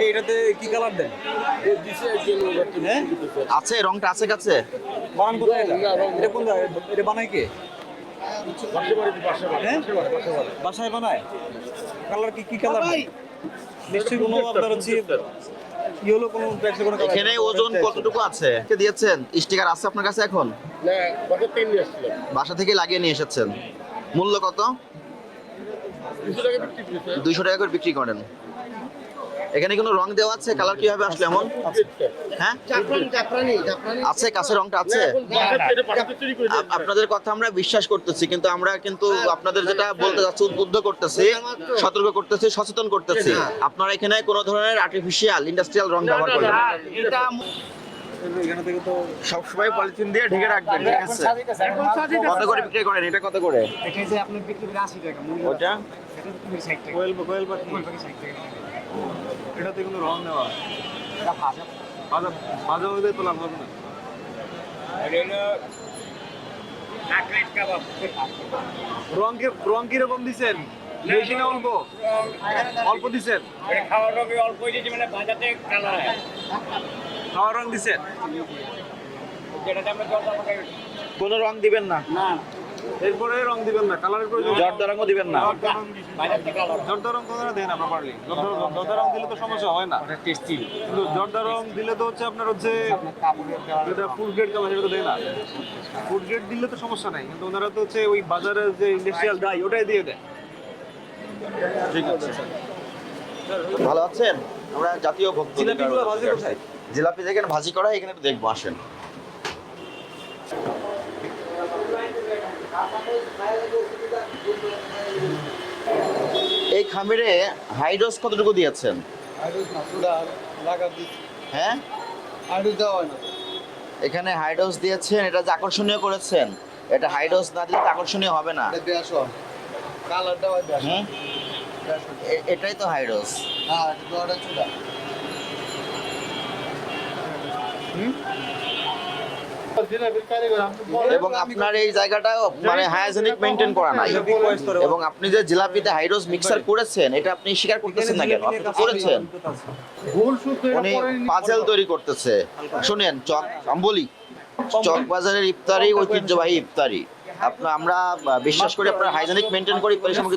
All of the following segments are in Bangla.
এই এটাতে কি কালার দেন? হ্যাঁ? আছে রংটা আছে কাছে। বানান কোথায় এটা? এটা কোন এটা বানায় কে? হ্যাঁ? বাসায় বানায়? কালার কি কি কালার নিশ্চয়ই কোনো আপনার হচ্ছে কি হলো কোনো ট্যাক্সে কোনো এখানে ওজন কতটুকু আছে? কে দিয়েছেন? স্টিকার আছে আপনার কাছে এখন? বাসা থেকে লাগিয়ে নিয়ে এসেছেন। মূল্য কত? দুইশো টাকা করে বিক্রি করেন। এখানে কোনো রং দেওয়া আছে? কালার কীভাবে আসলে এমন? হ্যাঁ? আছে? কাছে রংটা আছে? আপনাদের কথা আমরা বিশ্বাস করতেছি কিন্তু আমরা কিন্তু আপনাদের যেটা বলতে যাচ্ছি উদ্বুদ্ধ করতেছি সতর্ক করতেছি সচেতন করতেছি। আপনারা এখানে কোনো ধরনের আর্টিফিশিয়াল ইন্ডাস্ট্রিয়াল রং ব্যবহার করবেন না। এখানে থেকে তো সবসময় পলিথিন দিয়ে ঢেকে রাখবেন ঠিক আছে? কত করে বিক্রি করেন? এটা কত করে? এটা যে আপনি বিক্রি করে আশি টাকা ওটা? এটা তুমি ষাট টাকা। এটাতে কোনো রং নেওয়া এটা ভাজা। ভাজা ভাজা হয়ে তো লাভ হবে না? রং কি রং কীরকম দিছেন? বেশি না অল্প? অল্প দিছেন? খাওয়ার রঙে অল্প দিয়েছি মানে বাজাতে কালার হয়। খাওয়া রং দিছেন? কোনো রং দিবেন না? না। এরপরে রং দিবেন না কালারের প্রয়োজন জর্দা রঙও দিবেন না। জর্দা রং দেন আপনার পারলি জর্দা রং দিলে তো সমস্যা হয় না। টেস্টি কিন্তু জর্দা রং দিলে তো হচ্ছে আপনার হচ্ছে যেটা ফুড গ্রেড কালার সেটা তো দেয় না। ফুড গ্রেড দিলে তো সমস্যা নাই কিন্তু ওনারা তো হচ্ছে ওই বাজারের যে ইন্ডাস্ট্রিয়াল ডাই ওটাই দিয়ে দেয়। ঠিক আছে। ভালো আছেন? আমরা জাতীয় ভক্ত জিলাপিগুলো জিলাপি যেখানে ভাজি করা এখানে একটু দেখব আসেন। এই খামিরে হাইড্রোস কতটুকু দিয়েছেন? হ্যাঁ? এখানে হাইড্রোস দিয়েছেন এটা যে আকর্ষণীয় করেছেন। এটা হাইড্রোস না দিলে আকর্ষণীয় হবে না। হুম? এটাই তো হাইড্রোস এবং আপনার এই জায়গাটা মানে করা নাই। এবং আপনি যে জিলাপিতে হাইড্রোস মিক্সার করেছেন, এটা আপনি স্বীকার করতেছেন না কেন? আপনি করেছেন। উনি পাজেল তৈরি করতেছে। শুনেন, চক, আমি বলি চক বাজারের ইফতারি ঐতিহ্যবাহী ইফতারি। আপনার আমরা বিশ্বাস করি আপনারা হাইজেনিক মেনটেন করে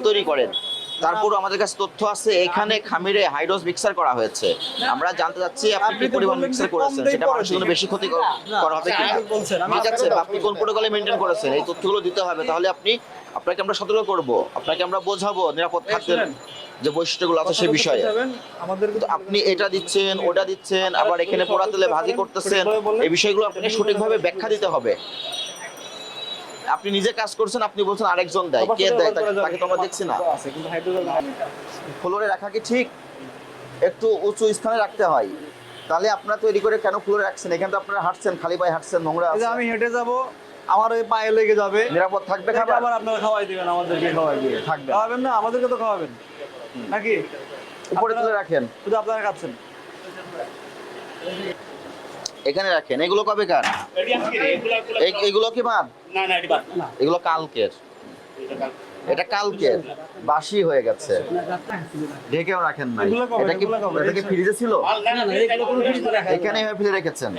তৈরি করেন। তারপরও আমাদের কাছে তথ্য আছে এখানে খামিরে হাইড্রোস মিক্সার করা হয়েছে। আমরা জানতে চাচ্ছি আপনি কি পরিমাণ মিক্সার করেছেন সেটা মানুষের জন্য বেশি ক্ষতি করা হবে কি ঠিক আছে আপনি কোন প্রোটোকলে মেনটেন করেছেন? এই তথ্যগুলো দিতে হবে তাহলে আপনি আপনাকে আমরা সতর্ক করব আপনাকে আমরা বোঝাবো নিরাপদ খাদ্যের যে বৈশিষ্ট্যগুলো আছে সেই বিষয়ে। আমাদের কিন্তু আপনি এটা দিচ্ছেন ওটা দিচ্ছেন আবার এখানে পোড়া তেলে ভাজি করতেছেন এই বিষয়গুলো আপনাকে সঠিকভাবে ব্যাখ্যা দিতে হবে। আপনি নিজে কাজ করছেন আপনি বলছেন আরেকজন দেয়। কে দেয় তাকে- তো আমরা দেখছি না। ফ্লোরে রাখা কি ঠিক? একটু উঁচু স্থানে রাখতে হয়। তাহলে আপনারা তৈরি করে কেন ফ্লোরে রাখছেন? এখানে তো আপনারা হাঁটছেন খালি পায়ে হাঁটছেন নোংরা আছে। আমি হেঁটে যাব আমার ওই পায়ে লেগে যাবে। নিরাপদ থাকবে খাবার? আবার আপনারা খাওয়াই দিবেন আমাদেরকে খাওয়াই দিয়ে। থাকবে। খাওয়াবেন না আমাদেরকে তো খাওয়াবেন। নাকি? উপরে তুলে রাখেন। শুধু আপনারা খাচ্ছেন। এখানে রাখেন। এগুলো কবে কার? এগুলা এগুলা এই- এগুলো কি মান না না এটি বাদ। এগুলো কালকের। এটা কালকে বাসি হয়ে গেছে। ঢেকেও রাখেন নাই। এটা কি এটা কি ফ্রিজে ছিল? না না এগুলো কোনো কিছু রাখা এখানে ফেলে রেখেছেন।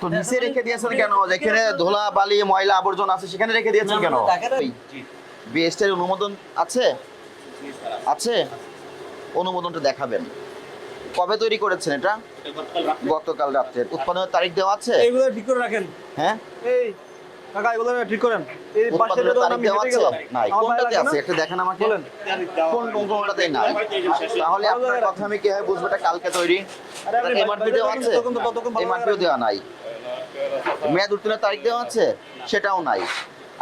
তো নিচে রেখে দিয়েছেন কেন? যেখানে ধোলা বালি ময়লা আবর্জনা আছে সেখানে রেখে দিয়েছেন কেন? বিএসটির অনুমোদন আছে। আছে? অনুমোদনটা দেখাবেন। কবে তৈরি করেছেন এটা? গতকাল রাত্রে উৎপাদনের তারিখ দেওয়া আছে? এইগুলো ঠিক করে রাখেন। হ্যাঁ? এই কাকা এগুলো ঠিক করেন। এই পাশে তো আমি দেওয়া হেঁটে আছে? গেলাম নাই কোনটাতে আছে? একটু দেখেন আমাকে। বলেন। কোন কোন কোনটাতেই নাই। তাহলে আপনার কথা আমি কীভাবে বুঝব এটা কালকে তৈরি? আরে এমআরপি দেওয়া আছে? এমআরপিও দেওয়া নাই। মেয়াদ উত্তীর্ণের তারিখ দেওয়া আছে? সেটাও নাই।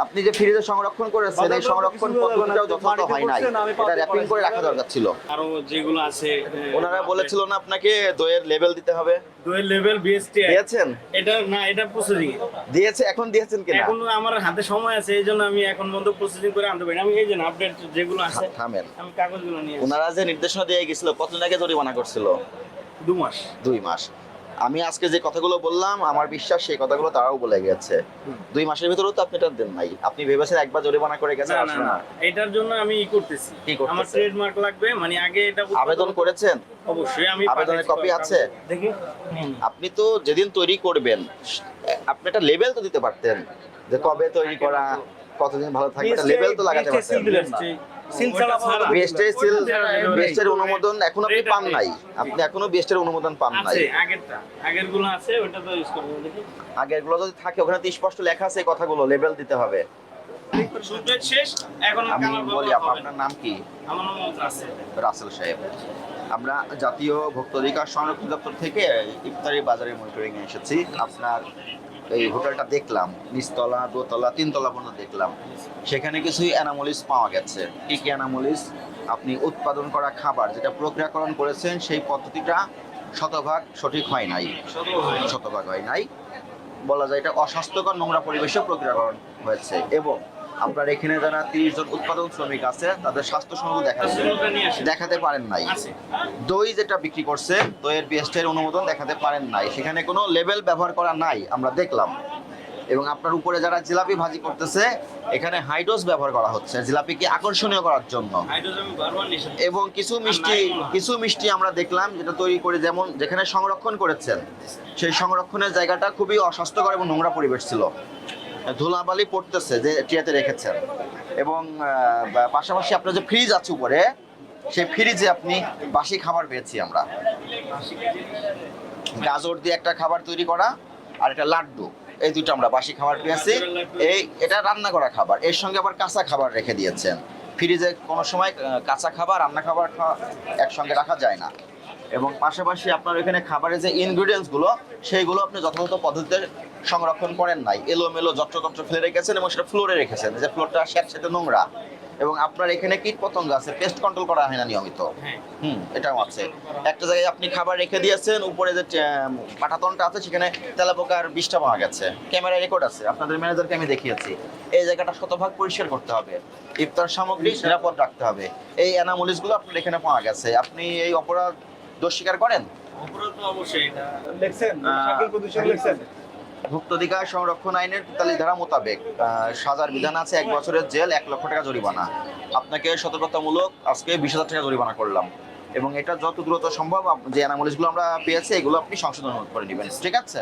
আপনি যে ফ্রিজে সংরক্ষণ করেছেন এই সংরক্ষণ। পদ্ধতিটাও যথাযথ হয় নাই। এটা র্যাপিং করে রাখা দরকার ছিল। আরও যেগুলো আছে ওনারা বলেছিল না আপনাকে দইয়ের লেভেল দিতে হবে? দুই লেভেল বিএসটি দিয়েছেন? এটা না এটা প্রসেসিং দিয়েছে এখন দিয়েছেন কিনা? এখন আমার হাতে সময় আছে এই জন্য আমি এখন বন্ধ প্রসেসিং করে আনতে পারি। আমি এই যে আপডেট যেগুলো আছে থামেন। আমি কাগজগুলো নিয়ে। ওনারা যে নির্দেশনা দিয়ে গেছিল কতদিন আগে জরিমানা করছিল? দু মাস। দুই মাস। আমি আজকে যে কথাগুলো বললাম আমার বিশ্বাস সেই কথাগুলো তারাও বলে গেছে। দুই মাসের ভিতরেও তো আপনি এটা দেন নাই। আপনি ভেবেছেন একবার জরিমানা করে গেছেন না আসলে এটার জন্য আমি ই করতেছি। কি করতেছেন? আমার ট্রেডমার্ক লাগবে মানে আগে এটা আবেদন করেছেন? অবশ্যই আমি আবেদনের কপি আছে? দেখি। আপনি তো যেদিন তৈরি করবেন আপনি একটা লেভেল তো দিতে পারতেন যে কবে তৈরি করা কতদিন ভালো থাকবে একটা লেভেল তো লাগাতে পারতেন। না। সিল বিএসটের অনুমোদন এখন আপনি পান নাই। আপনি এখনও বিএসটের অনুমোদন পান নাই। আছে আগেরগুলো আছে ওটা তো ইউজ করব দেখি। আগের যদি থাকে ওখানে তো স্পষ্ট লেখা আছে কথাগুলো লেভেল দিতে হবে। শেষ এখন আমি বলি। আপনার নাম কি? আমার নাম আছে রাসেল। সাহেব। আমরা জাতীয় ভোক্তা অধিকার সংরক্ষণ দপ্তর থেকে ইফতারি বাজারে মনিটরিং এসেছি। আপনার এই হোটেলটা দেখলাম, নিচতলা, দোতলা, তিনতলা পর্যন্ত দেখলাম। সেখানে কিছু অ্যানামোলিস পাওয়া গেছে। কি কি অ্যানামোলিস? আপনি উৎপাদন করা খাবার যেটা প্রক্রিয়াকরণ করেছেন, সেই পদ্ধতিটা শতভাগ সঠিক হয় নাই। শতভাগ হয় নাই। বলা যায় এটা অস্বাস্থ্যকর নোংরা পরিবেশে প্রক্রিয়াকরণ হয়েছে। এবং আপনার এখানে যারা তিরিশ জন উৎপাদন শ্রমিক আছে তাদের স্বাস্থ্য সনদ দেখা সুন্দরটা নিয়ে আসেন দেখাতে পারেন নাই। দই যেটা বিক্রি করছে দইয়ের বিএসটের অনুমোদন দেখাতে পারেন নাই। সেখানে কোনো লেভেল ব্যবহার করা নাই আমরা দেখলাম। এবং আপনার উপরে যারা জিলাপি ভাজি করতেছে এখানে হাইডোজ ব্যবহার করা হচ্ছে। জিলাপিকে আকর্ষণীয় করার জন্য। এবং কিছু মিষ্টি কিছু মিষ্টি আমরা দেখলাম যেটা তৈরি করে যেমন যেখানে সংরক্ষণ করেছেন। সেই সংরক্ষণের জায়গাটা খুবই অস্বাস্থ্যকর এবং নোংরা পরিবেশ ছিল। ধুলাবালি পড়তেছে যে টিয়াতে রেখেছেন। এবং পাশাপাশি আপনার যে ফ্রিজ আছে উপরে, সেই ফ্রিজে আপনি বাসি খাবার পেয়েছি আমরা। গাজর দিয়ে একটা খাবার তৈরি করা আর একটা লাড্ডু, এই দুটো আমরা বাসি খাবার পেয়েছি। এই, এটা রান্না করা খাবার। এর সঙ্গে আবার কাঁচা খাবার রেখে দিয়েছেন। ফ্রিজে কোনো সময় কাঁচা খাবার, রান্না খাবার একসঙ্গে রাখা যায় না। এবং পাশাপাশি আপনার এখানে খাবারের যে ইনগ্রিডিয়েন্টসগুলো সেইগুলো আপনি যথাযথ পদ্ধতিতে সংরক্ষণ করেন নাই। এলোমেলো যত্রতত্র ফেলে রেখেছেন এবং সেটা ফ্লোরে রেখেছেন। যে ফ্লোরটা স্যাঁতস্যাঁতে নোংরা। এবং আপনার এখানে কীট পতঙ্গ আছে পেস্ট কন্ট্রোল করা হয় না নিয়মিত। হ্যাঁ। হুম এটাও আছে। একটা জায়গায় আপনি খাবার রেখে দিয়েছেন উপরে যে আহ, পাটাতনটা আছে সেখানে তেলাপোকার বিষটা পাওয়া গেছে। ক্যামেরা রেকর্ড আছে। আপনাদের ম্যানেজারকে আমি দেখিয়েছি। এই জায়গাটা শতভাগ পরিষ্কার করতে হবে। ইফতার সামগ্রী নিরাপদ রাখতে হবে। এই অ্যানামোলিসগুলো আপনার এখানে পাওয়া গেছে। আপনি এই অপরাধ দোষ স্বীকার করেন? অপরাধ তো অবশ্যই এটা লিখছেন আহ, শাকিল প্রদূষণ লিখছেন। ভুক্তাধিকার সংরক্ষণ আইনের তেতাল্লিশ ধারা মোতাবেক আহ, সাজার বিধান আছে এক বছরের জেল এক লক্ষ টাকা জরিমানা। আপনাকে সতর্কতামূলক আজকে বিশ হাজার টাকা জরিমানা করলাম। এবং এটা যত দ্রুত সম্ভব যে অ্যানামোলিসগুলো আমরা পেয়েছি এগুলো আপনি সংশোধন করে নেবেন ঠিক আছে?